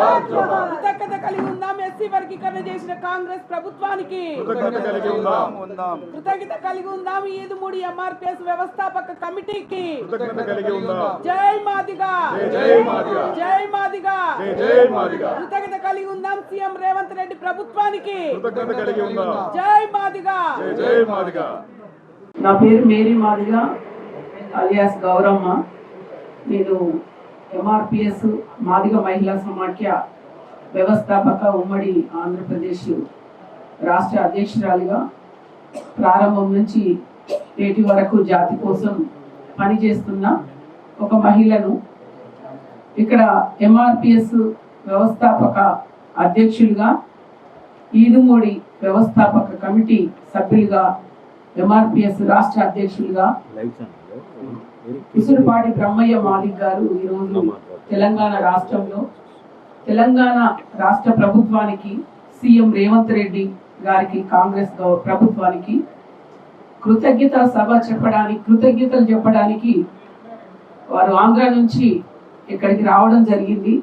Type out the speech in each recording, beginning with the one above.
కృతజ్ఞత కలిగి ఉందాం. ఎస్సీ వర్గీకరణ చేసిన కాంగ్రెస్ ప్రభుత్వానికి కృతజ్ఞత కలిగి ఉందాం. ఉందాం. ఈదుమూడి ఎంఆర్పిఎస్ వ్యవస్థాపక కమిటీకి జై మాదిగా. జై జై మాదిగా. జై మాదిగా. జై జై మాదిగా. కృతజ్ఞత కలిగి ఉందాం. సీఎం రేవంత్ రెడ్డి ప్రభుత్వానికి జై మాదిగా. నా పేరు మేరీ మాదిగా అలియాస్ గౌరమ్మ. నేను ఎంఆర్పిఎస్ మాదిగ మహిళా సమాఖ్య వ్యవస్థాపక ఉమ్మడి ఆంధ్రప్రదేశ్ రాష్ట్ర అధ్యక్షురాలిగా ప్రారంభం నుంచి నేటి వరకు జాతి కోసం పనిచేస్తున్న ఒక మహిళను ఇక్కడ ఎంఆర్పిఎస్ వ్యవస్థాపక అధ్యక్షులుగా ఈదుమూడి వ్యవస్థాపక కమిటీ సభ్యులుగా ఎంఆర్పిఎస్ రాష్ట్ర అధ్యక్షులుగా ఉసురుపాటి బ్రహ్మయ్య మాలిక్ గారు ఈరోజు తెలంగాణ రాష్ట్రంలో తెలంగాణ రాష్ట్ర ప్రభుత్వానికి సీఎం రేవంత్ రెడ్డి గారికి కాంగ్రెస్ ప్రభుత్వానికి కృతజ్ఞత సభ చెప్పడానికి కృతజ్ఞతలు చెప్పడానికి వారు ఆంధ్ర నుంచి ఇక్కడికి రావడం జరిగింది.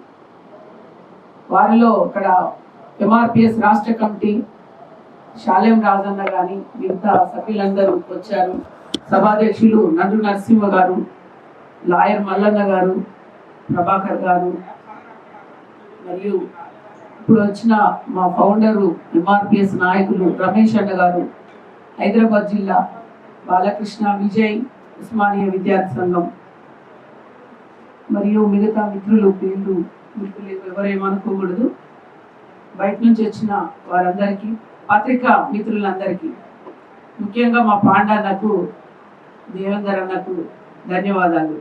వారిలో ఇక్కడ ఎంఆర్పిఎస్ రాష్ట్ర కమిటీ శాలేం రాజన్న గాని మిగతా సభ్యులందరూ వచ్చారు. సభాధ్యక్షులు నందు నరసింహ గారు లాయర్ మల్లన్న గారు ప్రభాకర్ గారు మరియు ఇప్పుడు వచ్చిన మా ఫౌండరు ఎంఆర్పిఎస్ నాయకులు రమేష్ అన్న గారు హైదరాబాద్ జిల్లా బాలకృష్ణ విజయ్ ఉస్మానియా విద్యార్థి సంఘం మరియు మిగతా మిత్రులు పేర్లు మిత్రులు ఎవరేమనుకోకూడదు బయట నుంచి వచ్చిన వారందరికీ పత్రికా మిత్రులందరికీ ముఖ్యంగా మా పాండన్నకు దేవేందర్ అన్నకు ధన్యవాదాలు.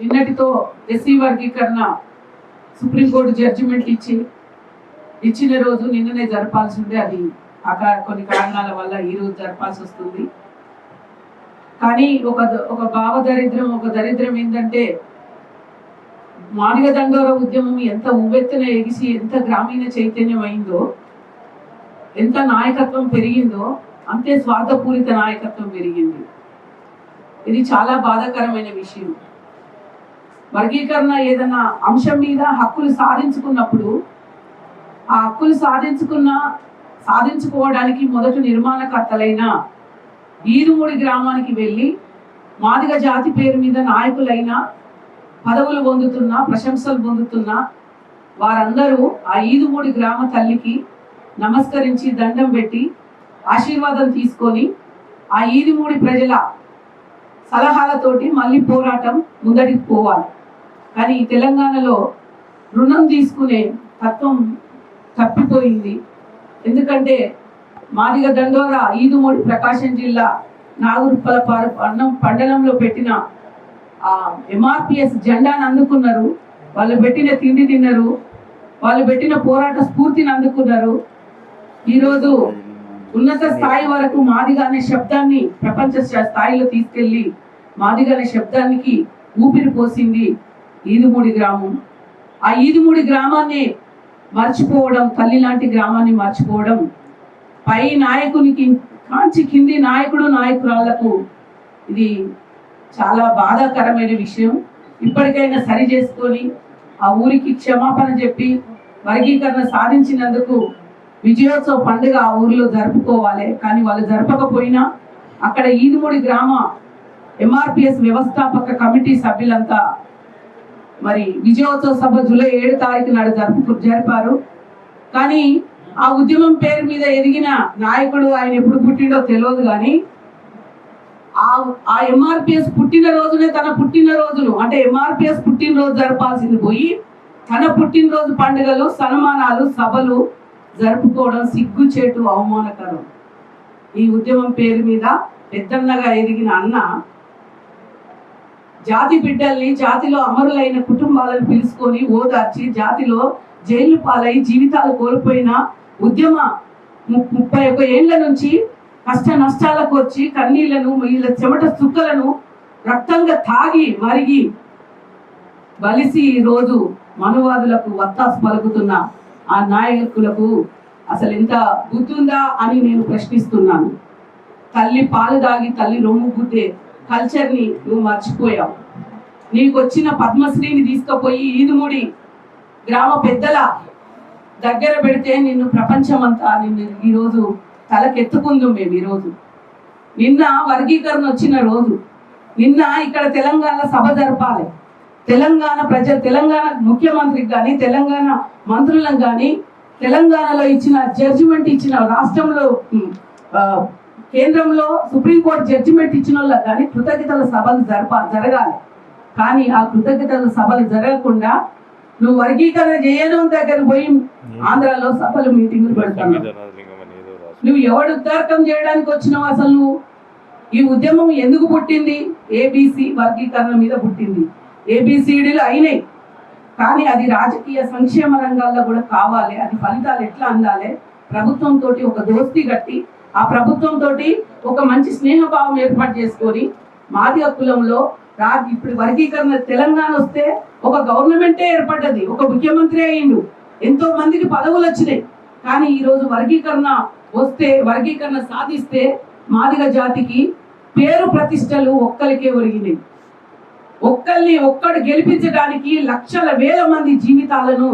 నిన్నటితో ఎస్సీ వర్గీకరణ సుప్రీంకోర్టు జడ్జిమెంట్ ఇచ్చి ఇచ్చిన రోజు నిన్ననే జరపాల్సి ఉండే అది ఆ కొన్ని కారణాల వల్ల ఈ రోజు జరపాల్సి వస్తుంది. కానీ ఒక ఒక భావ దరిద్రం ఒక దరిద్రం ఏంటంటే మాదిగ దండోర ఉద్యమం ఎంత ఉవ్వెత్తున ఎగిసి ఎంత గ్రామీణ చైతన్యం అయిందో ఎంత నాయకత్వం పెరిగిందో అంతే స్వార్థపూరిత నాయకత్వం పెరిగింది. ఇది చాలా బాధాకరమైన విషయం. వర్గీకరణ ఏదైనా అంశం మీద హక్కులు సాధించుకున్నప్పుడు ఆ హక్కులు సాధించుకున్న సాధించుకోవడానికి మొదటి నిర్మాణకర్తలైన ఈరుమూడి గ్రామానికి వెళ్ళి మాదిగ జాతి పేరు మీద నాయకులైన పదవులు పొందుతున్న ప్రశంసలు పొందుతున్న వారందరూ ఆ ఈదుమూడి గ్రామ తల్లికి నమస్కరించి దండం పెట్టి ఆశీర్వాదం తీసుకొని ఆ ఈదుమూడి ప్రజల సలహాలతోటి మళ్ళీ పోరాటం ముందడికి పోవాలి. కానీ తెలంగాణలో రుణం తీసుకునే తత్వం తప్పిపోయింది. ఎందుకంటే మాదిగ దండోర ఈదుమూడి ప్రకాశం జిల్లా నాగురుప్పలపారు అన్నం పండనంలో పెట్టిన ఎంఆర్పిఎస్ జెండాను అందుకున్నారు. వాళ్ళు పెట్టిన తిండి తిన్నారు. వాళ్ళు పెట్టిన పోరాట స్ఫూర్తిని అందుకున్నారు. ఈరోజు ఉన్నత స్థాయి వరకు మాదిగా అనే శబ్దాన్ని ప్రపంచ స్థా- స్థాయిలో తీసుకెళ్ళి మాదిగా అనే శబ్దానికి ఊపిరి పోసింది ఈదుమూడి గ్రామం. ఆ ఈదుమూడి గ్రామాన్ని మర్చిపోవడం తల్లి లాంటి గ్రామాన్ని మర్చిపోవడం పై నాయకునికి కాంచి కింది నాయకుడు నాయకురాళ్ళకు ఇది చాలా బాధాకరమైన విషయం. ఇప్పటికైనా సరి చేసుకొని ఆ ఊరికి క్షమాపణ చెప్పి వర్గీకరణ సాధించినందుకు విజయోత్సవ పండుగ ఆ ఊరిలో జరుపుకోవాలి. కానీ వాళ్ళు జరపకపోయినా అక్కడ ఈదుమూడి గ్రామ ఎంఆర్పిఎస్ వ్యవస్థాపక కమిటీ సభ్యులంతా మరి విజయోత్సవ సభ జూలై ఏడు తారీఖు నాడు జరుపు జరిపారు. కానీ ఆ ఉద్యమం పేరు మీద ఎదిగిన నాయకుడు ఆయన ఎప్పుడు పుట్టిండో తెలియదు కానీ ఆ ఆ ఎంఆర్పిఎస్ పుట్టిన రోజునే తన పుట్టినరోజును అంటే ఎంఆర్పిఎస్ పుట్టినరోజు జరపాల్సింది పోయి తన పుట్టినరోజు పండుగలు సన్మానాలు సభలు జరుపుకోవడం సిగ్గుచేటు అవమానకరం. ఈ ఉద్యమం పేరు మీద పెద్దన్నగా ఎదిగిన అన్న జాతి బిడ్డల్ని జాతిలో అమరులైన కుటుంబాలను పిలుచుకొని ఓదార్చి జాతిలో జైలు పాలై జీవితాలు కోల్పోయిన ఉద్యమ ము- ముప్పై ఒక్క ఏళ్ళ నుంచి కష్ట నష్టాలకు వచ్చి కన్నీళ్ళను వీళ్ళ చెమట చుక్కలను రక్తంగా తాగి మరిగి బలిసి ఈ రోజు మనువాదులకు వత్తాసు పలుకుతున్న ఆ నాయకులకు అసలు ఎంత గుర్తుందా అని నేను ప్రశ్నిస్తున్నాను. తల్లి పాలు దాగి తల్లి రొమ్ము గుద్దే కల్చర్ని నువ్వు మర్చిపోయావు. నీకు వచ్చిన పద్మశ్రీని తీసుకుపోయి ఈదుముడి గ్రామ పెద్దల దగ్గర పెడితే నిన్ను ప్రపంచమంతా నిన్ను ఈరోజు తలకెత్తుకుందాం మేము ఈరోజు. నిన్న వర్గీకరణ వచ్చిన రోజు. నిన్న ఇక్కడ తెలంగాణ సభ జరపాలి. తెలంగాణ ప్రజ తెలంగాణ ముఖ్యమంత్రికి కానీ తెలంగాణ మంత్రులకు కానీ తెలంగాణలో ఇచ్చిన జడ్జిమెంట్ ఇచ్చిన రాష్ట్రంలో కేంద్రంలో సుప్రీంకోర్టు జడ్జిమెంట్ ఇచ్చిన వాళ్ళకి కానీ కృతజ్ఞతల సభలు జరప జరగాలి. కానీ ఆ కృతజ్ఞతల సభలు జరగకుండా నువ్వు వర్గీకరణ చేయడం దగ్గర పోయి ఆంధ్రాలో సభలు మీటింగులు పెడుతున్నావు నువ్వు ఎవడు ఉద్గారకం చేయడానికి వచ్చినావు అసలు నువ్వు? ఈ ఉద్యమం ఎందుకు పుట్టింది? ఏబీసీ వర్గీకరణ మీద పుట్టింది. ఏబిసిడీలు అయినాయి. కానీ అది రాజకీయ సంక్షేమ రంగాల్లో కూడా కావాలి. అది ఫలితాలు ఎట్లా అందాలి? ప్రభుత్వంతో ఒక దోస్తీ కట్టి ఆ ప్రభుత్వంతో ఒక మంచి స్నేహభావం ఏర్పాటు చేసుకొని మాదిగ కులంలో రా ఇప్పుడు వర్గీకరణ తెలంగాణ వస్తే ఒక గవర్నమెంటే ఏర్పడ్డది. ఒక ముఖ్యమంత్రి అయ్యిండు. ఎంతో మందికి పదవులు వచ్చినాయి. కానీ ఈరోజు వర్గీకరణ వస్తే వర్గీకరణ సాధిస్తే మాదిగ జాతికి పేరు ప్రతిష్టలు ఒక్కరికే ఒరిగినాయి. ఒక్కరిని ఒక్కడు గెలిపించడానికి లక్షల వేల మంది జీవితాలను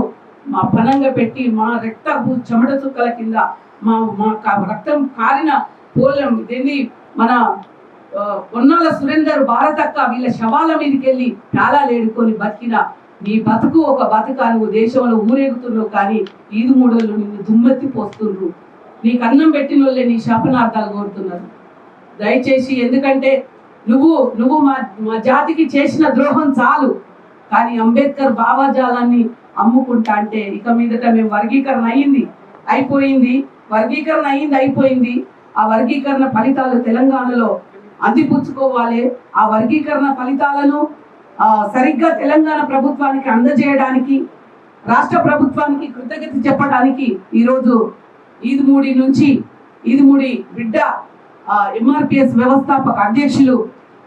మా పనంగా పెట్టి మా రక్త చెమట చుక్కల కింద మా మా రక్తం కారిన పోలం దీన్ని మన ఆ, సురేందర్ భారతక్క వీళ్ళ శవాల మీదకి వెళ్ళి ప్రాణాలు ఏడుకొని బతికిన నీ బతుకు ఒక బతుక నువ్వు దేశంలో ఊరేగుతున్నావు కానీ ఈదు మూడోళ్ళు నిన్ను దుమ్మెత్తి పోస్తుండ్రు. నీకు అన్నం పెట్టిన వాళ్ళే నీ శాపనార్థాలు కోరుతున్నారు. దయచేసి ఎందుకంటే నువ్వు నువ్వు మా మా జాతికి చేసిన ద్రోహం చాలు. కానీ అంబేద్కర్ భావాజాలాన్ని అమ్ముకుంటా అంటే ఇక మీదట మేము వర్గీకరణ అయ్యింది అయిపోయింది. వర్గీకరణ అయింది అయిపోయింది. ఆ వర్గీకరణ ఫలితాలు తెలంగాణలో అందిపుచ్చుకోవాలి. ఆ వర్గీకరణ ఫలితాలను సరిగ్గా తెలంగాణ ప్రభుత్వానికి అందజేయడానికి రాష్ట్ర ప్రభుత్వానికి కృతజ్ఞత చెప్పడానికి ఈరోజు ఈదుమూడి నుంచి ఈదుమూడి బిడ్డ ఎంఆర్పిఎస్ వ్యవస్థాపక అధ్యక్షులు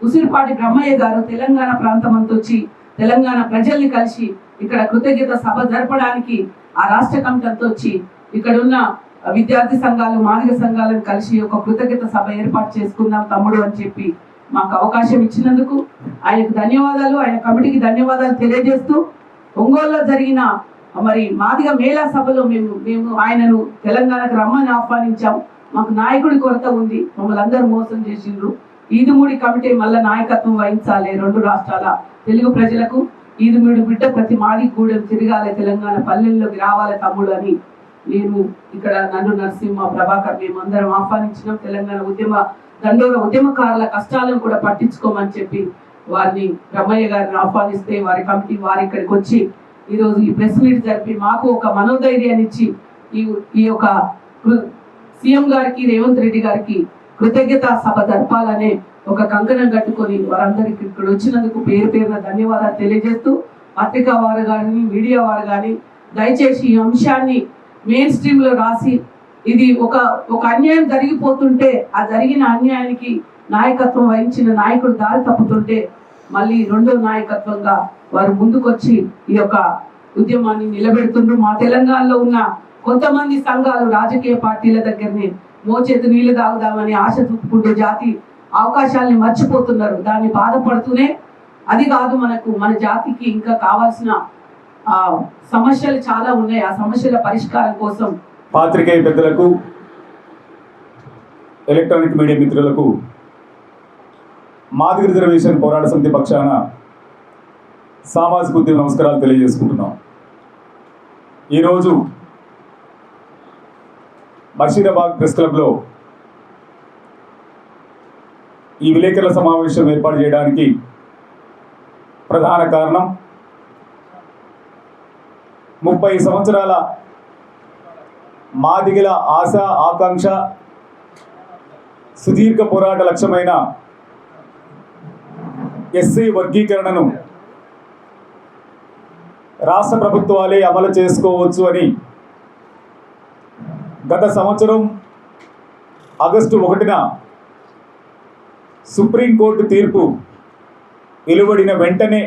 ఉసిరిపాటి బ్రహ్మయ్య గారు తెలంగాణ ప్రాంతం అంతా వచ్చి తెలంగాణ ప్రజల్ని కలిసి ఇక్కడ కృతజ్ఞత సభ జరపడానికి ఆ రాష్ట్ర కమిటీ వచ్చి ఇక్కడ ఉన్న విద్యార్థి సంఘాలు మాదిగ సంఘాలను కలిసి ఒక కృతజ్ఞత సభ ఏర్పాటు చేసుకుందాం తమ్ముడు అని చెప్పి మాకు అవకాశం ఇచ్చినందుకు ఆయనకు ధన్యవాదాలు. ఆయన కమిటీకి ధన్యవాదాలు తెలియజేస్తూ ఒంగోలులో జరిగిన మరి మాదిగ మేళా సభలో మేము మేము ఆయనను తెలంగాణకు రమ్మని ఆహ్వానించాం. మాకు నాయకుడి కొరత ఉంది. మమ్మల్ని అందరూ మోసం చేసిండ్రు. ఈదుమూడి కమిటీ మళ్ళా నాయకత్వం వహించాలి రెండు రాష్ట్రాల తెలుగు ప్రజలకు. ఈదుమూడి బిడ్డ ప్రతి మాది గూడెం తిరగాలి తెలంగాణ పల్లెల్లోకి రావాలి తమ్ముడు అని నేను ఇక్కడ నన్ను నరసింహ ప్రభాకర్ మేమందరం ఆహ్వానించినాం. తెలంగాణ ఉద్యమ దండోర ఉద్యమకారుల కష్టాలను కూడా పట్టించుకోమని చెప్పి వారిని రమయ్య గారిని ఆహ్వానిస్తే వారి కమిటీ వారి ఇక్కడికి వచ్చి ఈరోజు ఈ ప్రెస్ మీట్ జరిపి మాకు ఒక మనోధైర్యాన్ని ఇచ్చి ఈ ఈ యొక్క కృ- సీఎం గారికి రేవంత్ రెడ్డి గారికి కృతజ్ఞత సభ జరపాలనే ఒక కంకణం కట్టుకొని వారందరికి ఇక్కడ వచ్చినందుకు పేరు పేరున ధన్యవాదాలు తెలియజేస్తూ పత్రికా వారు కానీ మీడియా వారు కానీ దయచేసి ఈ అంశాన్ని మెయిన్ స్ట్రీమ్లో రాసి ఇది ఒక ఒక అన్యాయం జరిగిపోతుంటే ఆ జరిగిన అన్యాయానికి నాయకత్వం వహించిన నాయకుడు దారి తప్పుతుంటే మళ్ళీ రెండో నాయకత్వంగా వారు ముందుకొచ్చి ఈ యొక్క ఉద్యమాన్ని నిలబెడుతుండ్రు. మా తెలంగాణలో ఉన్న కొంతమంది సంఘాలు రాజకీయ పార్టీల దగ్గరనే మోచేతి నీళ్ళు తాగుదామని ఆశ చూపుకుంటూ జాతి అవకాశాలని మర్చిపోతున్నారు. దాన్ని బాధపడుతూనే అది కాదు మనకు మన జాతికి ఇంకా కావాల్సిన ఆ సమస్యలు చాలా ఉన్నాయి. ఆ సమస్యల పరిష్కారం కోసం పాత్రికేయ పెద్దలకు ఎలక్ట్రానిక్ మీడియా మిత్రులకు మాదిగ రిజర్వేషన్ పోరాట సమితి పక్షాన సామాజిక ఉద్యమ నమస్కారాలు తెలియజేసుకుంటున్నాం. ఈరోజు బషీరాబాద్ ప్రెస్ క్లబ్లో ఈ విలేకరుల సమావేశం ఏర్పాటు చేయడానికి ప్రధాన కారణం ముప్పై సంవత్సరాల మాదిగల ఆశ ఆకాంక్ష సుదీర్ఘ పోరాట లక్ష్యమైన ఎస్సీ వర్గీకరణను రాష్ట్ర ప్రభుత్వాలే అమలు చేసుకోవచ్చు అని గత సంవత్సరం ఆగస్టు ఒకటిన సుప్రీంకోర్టు తీర్పు వెలువడిన వెంటనే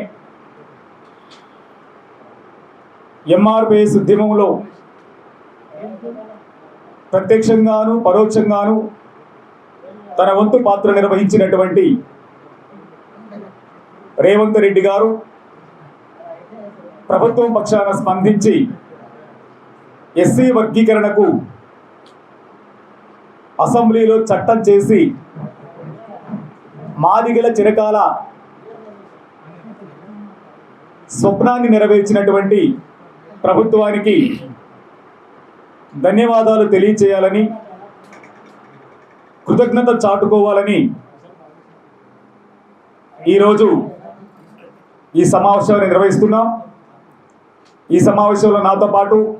ఎంఆర్పిఎస్ ఉద్యమంలో ప్రత్యక్షంగాను పరోక్షంగాను తన వంతు పాత్ర నిర్వహించినటువంటి రేవంత్ రెడ్డి గారు ప్రభుత్వం పక్షాన స్పందించి ఎస్సీ వర్గీకరణకు అసెంబ్లీలో చట్టం చేసి మాదిగల చిరకాల స్వప్నాన్ని నెరవేర్చినటువంటి ప్రభుత్వానికి ధన్యవాదాలు తెలియచేయాలని కృతజ్ఞత చాటుకోవాలని ఈరోజు ఈ సమావేశాన్ని నిర్వహిస్తున్నాం. ఈ సమావేశంలో నాతో పాటు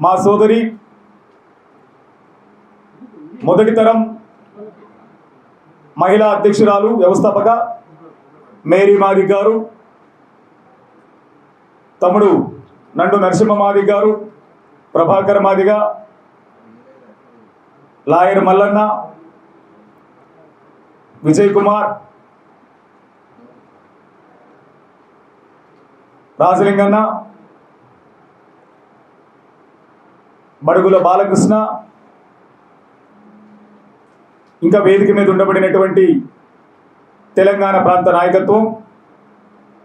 మా సోదరి మొదటి తరం మహిళా అధ్యక్షురాలు వ్యవస్థాపక మేరీ మాది గారు తమ్ముడు నండు నరసింహ మాది గారు ప్రభాకర్ మాదిగా లాయర్ మల్లన్న విజయ్ కుమార్ రాజలింగన్న బడుగుల బాలకృష్ణ ఇంకా వేదిక మీద ఉండబడినటువంటి తెలంగాణ ప్రాంత నాయకత్వం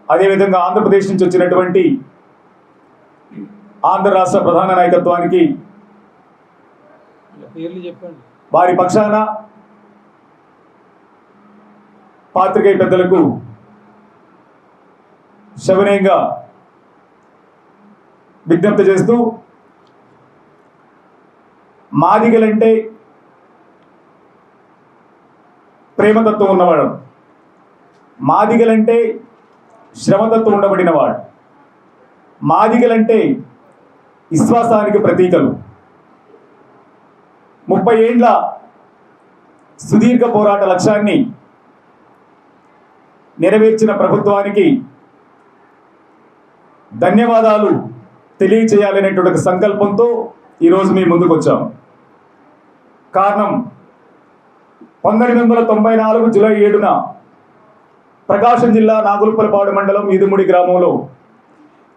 అదేవిధంగా ఆంధ్రప్రదేశ్ నుంచి వచ్చినటువంటి ఆంధ్ర రాష్ట్ర ప్రధాన నాయకత్వానికి వారి పక్షాన పాత్రికేయ పెద్దలకు శవనీయంగా విజ్ఞప్తి చేస్తూ మాదిగలంటే ప్రేమతత్వం ఉన్నవాడు. మాదిగలంటే శ్రమతత్వం ఉండబడినవాడు. మాదిగలంటే విశ్వాసానికి ప్రతీకలు. ముప్పై ఏండ్ల సుదీర్ఘ పోరాట లక్ష్యాన్ని నెరవేర్చిన ప్రభుత్వానికి ధన్యవాదాలు తెలియచేయాలనేటువంటి సంకల్పంతో ఈరోజు మీ ముందుకు వచ్చాం కారణం పంతొమ్మిది వందల తొంభై నాలుగు జూలై ఏడున ప్రకాశం జిల్లా నాగులపలపాడు మండలం ఈదుముడి గ్రామంలో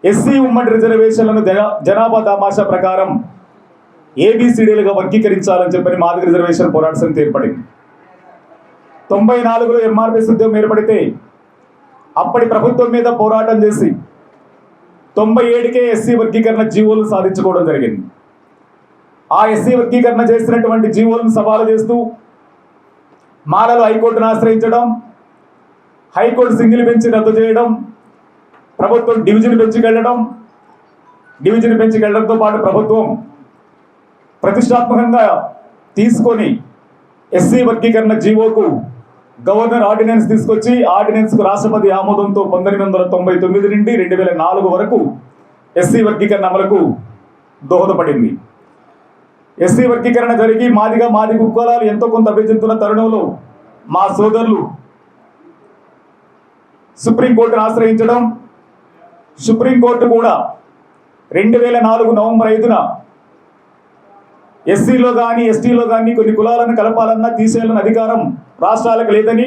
ఎస్సీ ఉమ్మడి రిజర్వేషన్లను జనాభా తమాషా ప్రకారం ఏబిసిడీలుగా వర్గీకరించాలని చెప్పని మాదిగ రిజర్వేషన్ పోరాట సమితి ఏర్పడింది. తొంభై నాలుగులో ఎంఆర్పిఎస్ ఉద్యమం ఏర్పడితే అప్పటి ప్రభుత్వం మీద పోరాటం చేసి తొంభై ఏడుకే ఎస్సీ వర్గీకరణ జీవోలు సాధించుకోవడం జరిగింది. ఆ ఎస్సీ వర్గీకరణ చేసినటువంటి జీవోలను సవాలు చేస్తూ మాలలు హైకోర్టును ఆశ్రయించడం హైకోర్టు సింగిల్ బెంచ్ రద్దు చేయడం ప్రభుత్వం డివిజన్ పెంచికెళ్ళడం డివిజన్ బెంచ్కి పాటు ప్రభుత్వం ప్రతిష్టాత్మకంగా తీసుకొని ఎస్సీ వర్గీకరణ జీవోకు గవర్నర్ ఆర్డినెన్స్ తీసుకొచ్చి ఆర్డినెన్స్కు రాష్ట్రపతి ఆమోదంతో పంతొమ్మిది వందల తొంభై తొమ్మిది నుండి రెండు వేల నాలుగు వరకు ఎస్సీ వర్గీకరణ అమలుకు దోహదపడింది. ఎస్సీ వర్గీకరణ జరిగి మాదిగా మాది కుక్కలాలు ఎంతో కొంత అభ్యర్థిస్తున్న తరుణంలో మా సోదరులు సుప్రీంకోర్టును ఆశ్రయించడం సుప్రీంకోర్టు కూడా రెండు వేల నాలుగు నవంబర్ ఐదున ఎస్సీలో కానీ ఎస్టీలో కానీ కొన్ని కులాలను కలపాలన్నా తీసేయాలని అధికారం రాష్ట్రాలకు లేదని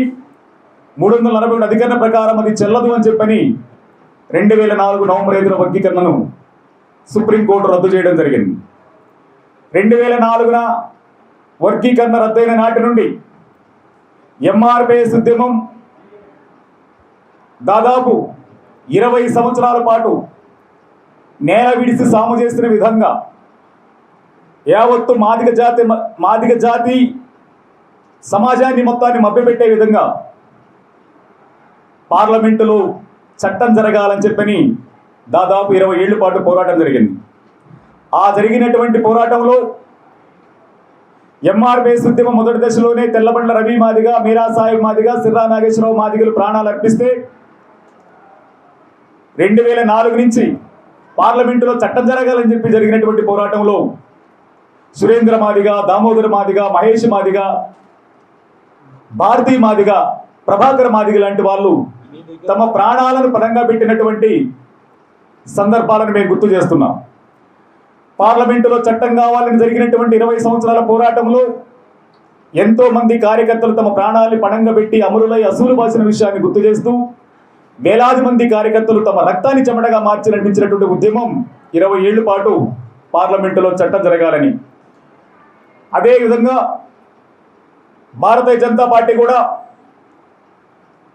మూడు వందల నలభై ఒకటి అధికరణ ప్రకారం అది చెల్లదు అని చెప్పని రెండు వేల నాలుగు నవంబర్ ఐదున వర్గీకరణను సుప్రీంకోర్టు రద్దు చేయడం జరిగింది. రెండు వేల నాలుగున వర్గీకరణ రద్దయిన నాటి నుండి ఎంఆర్పిఎస్ ఉద్యమం దాదాపు ఇరవై సంవత్సరాల పాటు నేల విడిసి సాము చేసిన విధంగా యావత్తు మాదిగ జాతి మాదిగ జాతి సమాజాన్ని మొత్తాన్ని మభ్యపెట్టే విధంగా పార్లమెంటులో చట్టం జరగాలని చెప్పని దాదాపు ఇరవై ఏళ్ళ పాటు పోరాటం జరిగింది. ఆ జరిగినటువంటి పోరాటంలో ఎంఆర్పిఎస్ ఉద్యమం మొదటి దశలోనే తెల్లబండ్ల రవి మాదిగా మీరా సాహెబ్ మాదిగా సిర్రా నాగేశ్వరరావు మాదిగలు ప్రాణాలు అర్పిస్తే రెండు వేల నాలుగు నుంచి పార్లమెంటులో చట్టం జరగాలని చెప్పి జరిగినటువంటి పోరాటంలో సురేంద్ర మాదిగా దామోదర్ మాదిగా మహేష్ మాదిగా భారతీ మాదిగా ప్రభాకర్ మాదిగ లాంటి వాళ్ళు తమ ప్రాణాలను పరంగా పెట్టినటువంటి సందర్భాలను మేము గుర్తు చేస్తున్నాం. పార్లమెంటులో చట్టం కావాలని జరిగినటువంటి ఇరవై సంవత్సరాల పోరాటంలో ఎంతో మంది కార్యకర్తలు తమ ప్రాణాలని పణంగా పెట్టి అమరులై అసూలు బాసిన విషయాన్ని గుర్తు చేస్తూ వేలాది మంది కార్యకర్తలు తమ రక్తాన్ని చెమటగా మార్చి నడిపించినటువంటి ఉద్యమం ఇరవై ఏళ్ళ పాటు పార్లమెంటులో చట్టం జరగాలని. అదేవిధంగా భారతీయ జనతా పార్టీ కూడా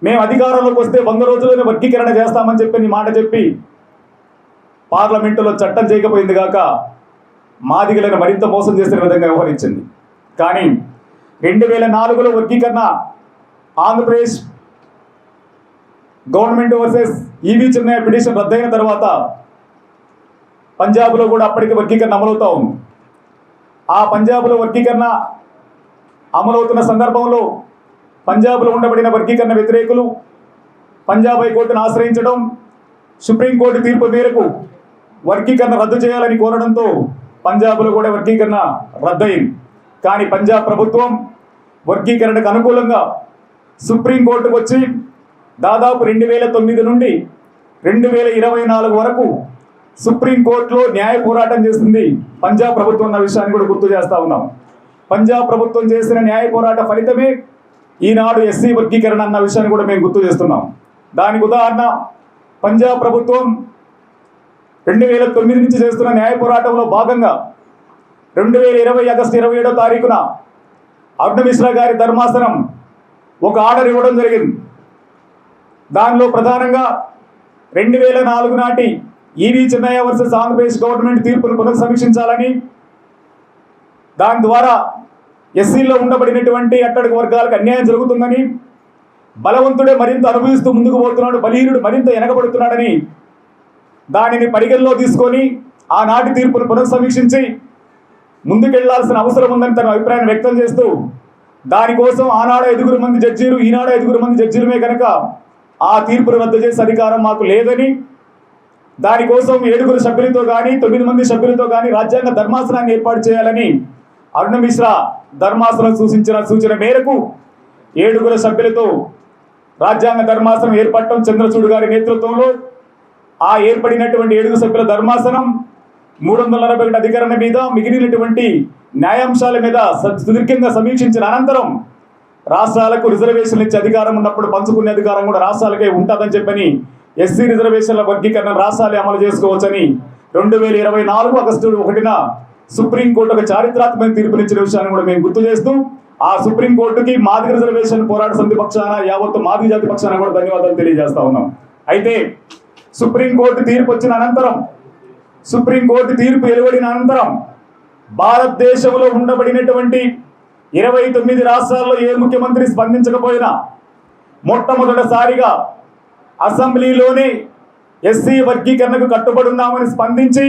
మేము అధికారంలోకి వస్తే వంద రోజుల్లోనే వర్గీకరణ చేస్తామని చెప్పి మాట చెప్పి పార్లమెంటులో చట్టం చేయకపోయింది కాక మాదిగలను మరింత మోసం చేసిన విధంగా వ్యవహరించింది. కానీ రెండు వేల నాలుగులో వర్గీకరణ Andhra Pradesh government versus E V Chinnaiah petition రద్దయిన తర్వాత పంజాబ్లో కూడా అప్పటికి వర్గీకరణ అమలవుతూ ఉంది. ఆ పంజాబ్లో వర్గీకరణ అమలవుతున్న సందర్భంలో పంజాబ్లో ఉండబడిన వర్గీకరణ వ్యతిరేకులు పంజాబ్ హైకోర్టును ఆశ్రయించడం సుప్రీంకోర్టు తీర్పు మేరకు వర్గీకరణ రద్దు చేయాలని కోరడంతో పంజాబ్లో కూడా వర్గీకరణ రద్దయింది. కానీ పంజాబ్ ప్రభుత్వం వర్గీకరణకు అనుకూలంగా సుప్రీంకోర్టుకు వచ్చి దాదాపు రెండు వేల తొమ్మిది నుండి రెండు వేల ఇరవై నాలుగు వరకు సుప్రీంకోర్టులో న్యాయ పోరాటం చేసింది పంజాబ్ ప్రభుత్వం అన్న విషయాన్ని కూడా గుర్తు చేస్తూ ఉన్నాం. పంజాబ్ ప్రభుత్వం చేసిన న్యాయ పోరాట ఫలితమే ఈనాడు ఎస్సీ వర్గీకరణ అన్న విషయాన్ని కూడా మేము గుర్తు చేస్తున్నాం. దానికి ఉదాహరణ పంజాబ్ ప్రభుత్వం రెండు వేల తొమ్మిది నుంచి చేస్తున్న న్యాయ పోరాటంలో భాగంగా రెండు వేల ఇరవై ఆగస్టు ఇరవై ఏడో తారీఖున అరుణ మిశ్రా గారి ధర్మాసనం ఒక ఆర్డర్ ఇవ్వడం జరిగింది. దానిలో ప్రధానంగా రెండు వేల నాలుగు నాటి E V Chennaiah versus Andhra Pradesh government తీర్పును పునఃసమీక్షించాలని దాని ద్వారా ఎస్సీలో ఉండబడినటువంటి అట్టడుగు వర్గాలకు అన్యాయం జరుగుతుందని బలవంతుడే మరింత అనుభవిస్తూ ముందుకు పోతున్నాడు బలీరుడు మరింత వెనకబడుతున్నాడని దానిని పరిగణలో తీసుకొని ఆనాటి తీర్పును పునఃసమీక్షించి ముందుకెళ్ళాల్సిన అవసరం ఉందని తన అభిప్రాయాన్ని వ్యక్తం చేస్తూ దానికోసం ఆనాడు ఐదుగురు మంది జడ్జీలు ఈనాడు ఐదుగురు మంది జడ్జీలమే కనుక ఆ తీర్పును రద్దు చేసే అధికారం మాకు లేదని దానికోసం ఏడుగురు సభ్యులతో కానీ తొమ్మిది మంది సభ్యులతో కానీ రాజ్యాంగ ధర్మాసనాన్ని ఏర్పాటు చేయాలని అరుణ మిశ్రా ధర్మాసనం సూచించిన సూచన మేరకు ఏడుగురు సభ్యులతో రాజ్యాంగ ధర్మాసనం ఏర్పడటం చంద్రచూడ్ గారి నేతృత్వంలో ఆ ఏర్పడినటువంటి ఏడుగు సభ్యుల ధర్మాసనం మూడు వందల నలభై ఒకటి అధికరణ మీద మిగిలినటువంటి న్యాయాంశాల మీద సుదీర్ఘంగా సమీక్షించిన అనంతరం రాష్ట్రాలకు రిజర్వేషన్లు ఇచ్చే అధికారం ఉన్నప్పుడు పంచుకునే అధికారం కూడా రాష్ట్రాలకే ఉంటుందని చెప్పని ఎస్సీ రిజర్వేషన్ల వర్గీకరణ రాష్ట్రాలే అమలు చేసుకోవచ్చని రెండు వేల ఇరవై నాలుగు ఆగస్టు ఒకటిన సుప్రీంకోర్టు ఒక చారిత్రాత్మక తీర్పునిచ్చిన విషయాన్ని కూడా మేము గుర్తు చేస్తూ ఆ సుప్రీంకోర్టుకి మాదిగ రిజర్వేషన్ పోరాట సమితి పక్షాన యావత్తు మాదిగ జాతి పక్షాన కూడా ధన్యవాదాలు తెలియజేస్తా ఉన్నాం. అయితే సుప్రీంకోర్టు తీర్పు వచ్చిన అనంతరం సుప్రీంకోర్టు తీర్పు వెలువడిన అనంతరం భారతదేశంలో ఉండబడినటువంటి ఇరవై తొమ్మిది రాష్ట్రాల్లో ఏ ముఖ్యమంత్రి స్పందించకపోయినా మొట్టమొదటిసారిగా అసెంబ్లీలోనే ఎస్సీ వర్గీకరణకు కట్టుబడున్నామని స్పందించి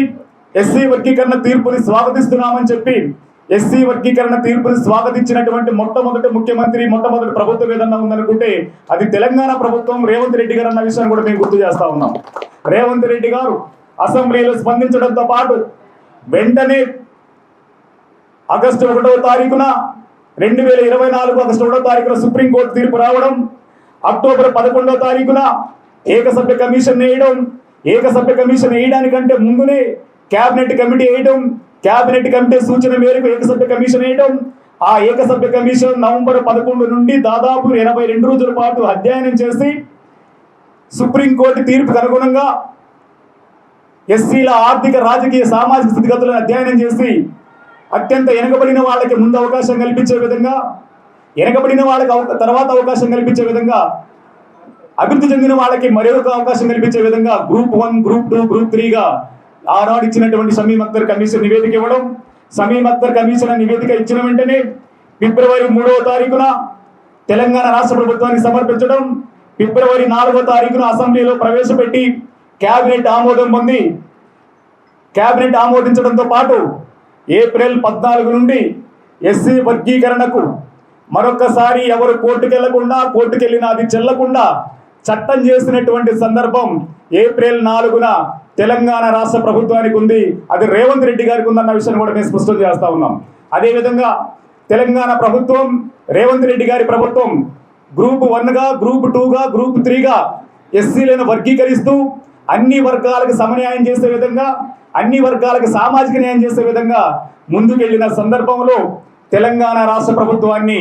ఎస్సీ వర్గీకరణ తీర్పుని స్వాగతిస్తున్నామని చెప్పి ఎస్సీ వర్గీకరణ తీర్పుని స్వాగతించినటువంటి మొట్టమొదటి ముఖ్యమంత్రి మొట్టమొదటి ప్రభుత్వం ఏదన్నా ఉందనుకుంటే అది తెలంగాణ ప్రభుత్వం రేవంత్ రెడ్డి గారు అన్న విషయాన్ని కూడా మేము గుర్తు చేస్తా ఉన్నాం. రేవంత్ రెడ్డి గారు అసెంబ్లీలో స్పందించడంతో పాటు వెంటనే ఆగస్టు ఒకటవ తారీఖున రెండు వేల ఇరవై నాలుగు ఆగస్టు ఒకటో తారీఖున సుప్రీంకోర్టు తీర్పు రావడం అక్టోబర్ పదకొండవ తారీఖున ఏకసభ్య కమిషన్ వేయడం ఏకసభ్య కమిషన్ వేయడానికంటే ముందునే కేబినెట్ కమిటీ వేయడం కేబినెట్ కమిటీ సూచన మేరకు ఏకసభ్య కమిషన్ వేయడం. ఆ ఏకసభ్య కమిషన్ నవంబర్ పదకొండు నుండి దాదాపు ఎనభై రెండు రోజుల పాటు అధ్యయనం చేసి సుప్రీంకోర్టు తీర్పుకు అనుగుణంగా ఎస్సీల ఆర్థిక రాజకీయ సామాజిక స్థితిగతులను అధ్యయనం చేసి అత్యంత వెనకబడిన వాళ్ళకి ముందు అవకాశం కల్పించే విధంగా వెనకబడిన వాళ్ళకి తర్వాత అవకాశం కల్పించే విధంగా అభివృద్ధి చెందిన వాళ్ళకి మరొక అవకాశం కల్పించే విధంగా group one group two group త్రీగా ఆనాడు ఇచ్చినటువంటి సమీమ్ అక్తర్ కమిషన్ నివేదిక ఇవ్వడం సమీమ్ అక్తర్ కమిషన్ నివేదిక ఇచ్చిన వెంటనే ఫిబ్రవరి మూడవ తారీఖున తెలంగాణ రాష్ట్ర ప్రభుత్వానికి సమర్పించడం ఫిబ్రవరి నాలుగో తారీఖున అసెంబ్లీలో ప్రవేశపెట్టి కేబినెట్ ఆమోదం పొంది కేబినెట్ ఆమోదించడంతో పాటు ఏప్రిల్ పద్నాలుగు నుండి ఎస్సీ వర్గీకరణకు మరొకసారి ఎవరు కోర్టుకు వెళ్ళకుండా కోర్టుకు వెళ్ళినా అది చెల్లకుండా చట్టం చేసినటువంటి సందర్భం ఏప్రిల్ నాలుగున తెలంగాణ రాష్ట్ర ప్రభుత్వానికి ఉంది. అది రేవంత్ రెడ్డి గారికి ఉందన్న విషయాన్ని కూడా మేము స్పష్టం చేస్తూ ఉన్నాం. అదేవిధంగా తెలంగాణ ప్రభుత్వం రేవంత్ రెడ్డి గారి ప్రభుత్వం గ్రూప్ వన్గా గ్రూప్ టూగా గ్రూప్ త్రీగా ఎస్సీలను వర్గీకరిస్తూ అన్ని వర్గాలకు సమన్యాయం చేసే విధంగా అన్ని వర్గాలకు సామాజిక న్యాయం చేసే విధంగా ముందుకెళ్ళిన సందర్భంలో తెలంగాణ రాష్ట్ర ప్రభుత్వాన్ని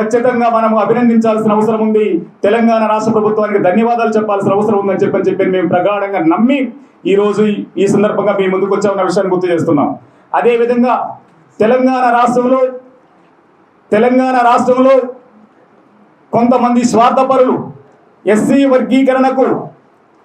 ఖచ్చితంగా మనం అభినందించాల్సిన అవసరం ఉంది. తెలంగాణ రాష్ట్ర ప్రభుత్వానికి ధన్యవాదాలు చెప్పాల్సిన అవసరం ఉందని చెప్పని చెప్పి మేము ప్రగాఢంగా నమ్మి ఈ రోజు ఈ- సందర్భంగా మీ ముందుకు వచ్చామన్న విషయాన్ని గుర్తు చేస్తున్నాం. అదేవిధంగా తెలంగాణ రాష్ట్రంలో తెలంగాణ రాష్ట్రంలో కొంతమంది స్వార్థపరులు ఎస్సీ వర్గీకరణకు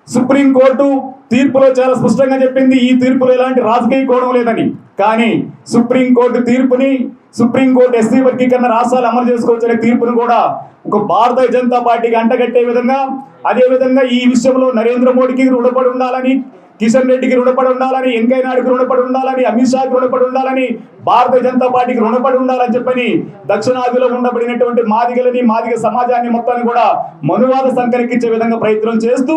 సుప్రీంకోర్టు తీర్పులో చాలా స్పష్టంగా చెప్పింది. ఈ తీర్పులో ఎలాంటి రాజకీయ కోణం లేదని. కానీ సుప్రీంకోర్టు తీర్పుని సుప్రీంకోర్టు ఎస్సీ వర్గీకరణ రాష్ట్రాలు అమలు చేసుకోవచ్చనే తీర్పును కూడా ఒక భారతీయ జనతా పార్టీకి అంటగట్టే విధంగా అదే విధంగా ఈ విషయంలో నరేంద్ర మోడీకి రుణపడి ఉండాలని కిషన్ రెడ్డికి రుణపడి ఉండాలని వెంకయ్య నాయుడుకి రుణపడి ఉండాలని అమిత్ షాకి రుణపడి ఉండాలని భారతీయ జనతా పార్టీకి రుణపడి ఉండాలని చెప్పని దక్షిణాదిలో ఉండబడినటువంటి మాదిగలని మాదిగ సమాజాన్ని మొత్తాన్ని కూడా మనువాద సంకరికించే విధంగా ప్రయత్నం చేస్తూ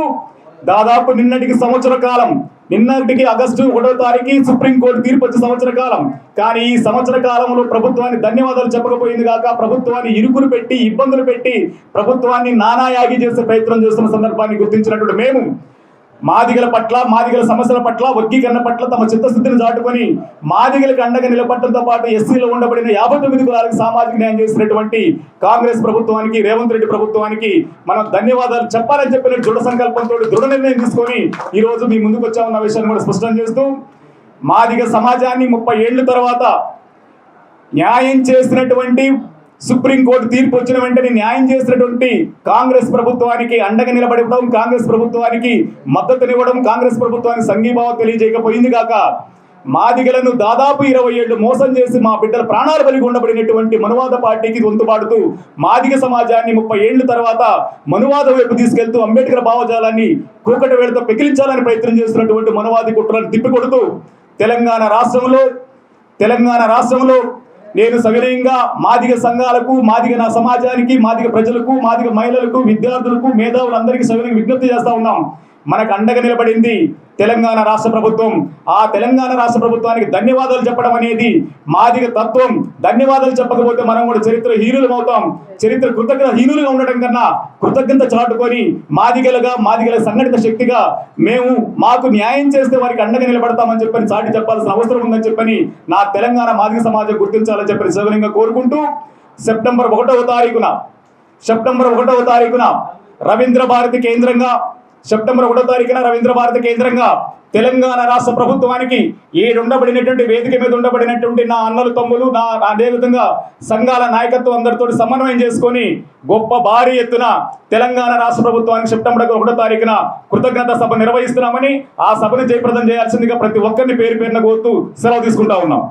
దాదాపు నిన్నటికి సంవత్సర కాలం నిన్నటికి ఆగస్టు ఒకటో తారీఖు సుప్రీంకోర్టు తీర్పు వచ్చే సంవత్సర కాలం. కానీ ఈ సంవత్సర కాలంలో ప్రభుత్వాన్ని ధన్యవాదాలు చెప్పకపోయింది కాక ప్రభుత్వాన్ని ఇరుకులు పెట్టి ఇబ్బందులు పెట్టి ప్రభుత్వాన్ని నానాయాగి చేసే ప్రయత్నం చేస్తున్న సందర్భాన్ని గుర్తించినటువంటి మేము మాదిగల పట్ల మాదిగల సమస్యల పట్ల వర్గీకరణ పట్ల తమ చిత్తశుద్ధిని చాటుకొని మాదిగలకు అండగా నిలబడటంతో పాటు ఎస్సీలో ఉండబడిన యాభై తొమ్మిది కులాలకు సామాజిక న్యాయం చేసినటువంటి కాంగ్రెస్ ప్రభుత్వానికి రేవంత్ రెడ్డి ప్రభుత్వానికి మనం ధన్యవాదాలు చెప్పాలని చెప్పిన దృఢ సంకల్పంతో దృఢ నిర్ణయం తీసుకొని ఈ రోజు మీ ముందుకు వచ్చామన్న విషయాన్ని కూడా స్పష్టం చేస్తూ మాదిగ సమాజాన్ని ముప్పై ఏళ్ళ తర్వాత న్యాయం చేసినటువంటి సుప్రీంకోర్టు తీర్పు వచ్చిన వెంటనే న్యాయం చేసినటువంటి కాంగ్రెస్ ప్రభుత్వానికి అండగా నిలబడివ్వడం కాంగ్రెస్ ప్రభుత్వానికి మద్దతునివ్వడం కాంగ్రెస్ ప్రభుత్వానికి సంఘీభావం తెలియజేయకపోయింది కాక మాదిగలను దాదాపు ఇరవై ఏళ్ళు మోసం చేసి మా బిడ్డల ప్రాణాలు బలి ఉండబడినటువంటి మనువాద పార్టీకి వంతుపాడుతూ మాదిగ సమాజాన్ని ముప్పై ఏళ్ళ తర్వాత మనువాద వైపు తీసుకెళ్తూ అంబేద్కర్ భావజాలాన్ని కూకట వేళతో పెకిలించాలని ప్రయత్నం చేస్తున్నటువంటి మనువాది కుట్రలను తిప్పికొడుతూ తెలంగాణ రాష్ట్రంలో తెలంగాణ రాష్ట్రంలో నేను సవినయంగా మాదిగ సంఘాలకు మాదిగ నా సమాజానికి మాదిగ ప్రజలకు మాదిగ మహిళలకు విద్యార్థులకు మేధావులందరికీ సవినయంగా విజ్ఞప్తి చేస్తా ఉన్నాం. మనకు అండగా నిలబడింది తెలంగాణ రాష్ట్ర ప్రభుత్వం. ఆ తెలంగాణ రాష్ట్ర ప్రభుత్వానికి ధన్యవాదాలు చెప్పడం అనేది మాదిగ తత్వం. ధన్యవాదాలు చెప్పకపోతే మనం కూడా చరిత్ర హీనులం అవుతాం. చరిత్ర కృతజ్ఞత హీనులుగా ఉండడం కన్నా కృతజ్ఞత చాటుకొని మాదిగలుగా మాదిగల సంఘటిత శక్తిగా మేము మాకు న్యాయం చేస్తే వారికి అండగా నిలబడతామని చెప్పని చాటి చెప్పాల్సిన అవసరం ఉందని చెప్పని నా తెలంగాణ మాదిగ సమాజం గుర్తించాలని చెప్పని సవినంగా కోరుకుంటూ సెప్టెంబర్ ఒకటవ తారీఖున సెప్టెంబర్ ఒకటవ తారీఖున రవీంద్ర భారతి కేంద్రంగా సెప్టెంబర్ ఒకటో తారీఖున రవీంద్ర భారతి కేంద్రంగా తెలంగాణ రాష్ట్ర ప్రభుత్వానికి ఏడు ఉండబడినటువంటి వేదిక మీద ఉండబడినటువంటి నా అన్నలు తమ్ములు నా అదేవిధంగా సంఘాల నాయకత్వం అందరితో సమన్వయం చేసుకొని గొప్ప భారీ ఎత్తున తెలంగాణ రాష్ట్ర ప్రభుత్వానికి సెప్టెంబర్ ఒకటో తారీఖున కృతజ్ఞత సభ నిర్వహిస్తున్నామని ఆ సభను జయప్రదం చేయాల్సిందిగా ప్రతి ఒక్కరిని పేరు పేరున కోరుతూ సెలవు తీసుకుంటా ఉన్నాం.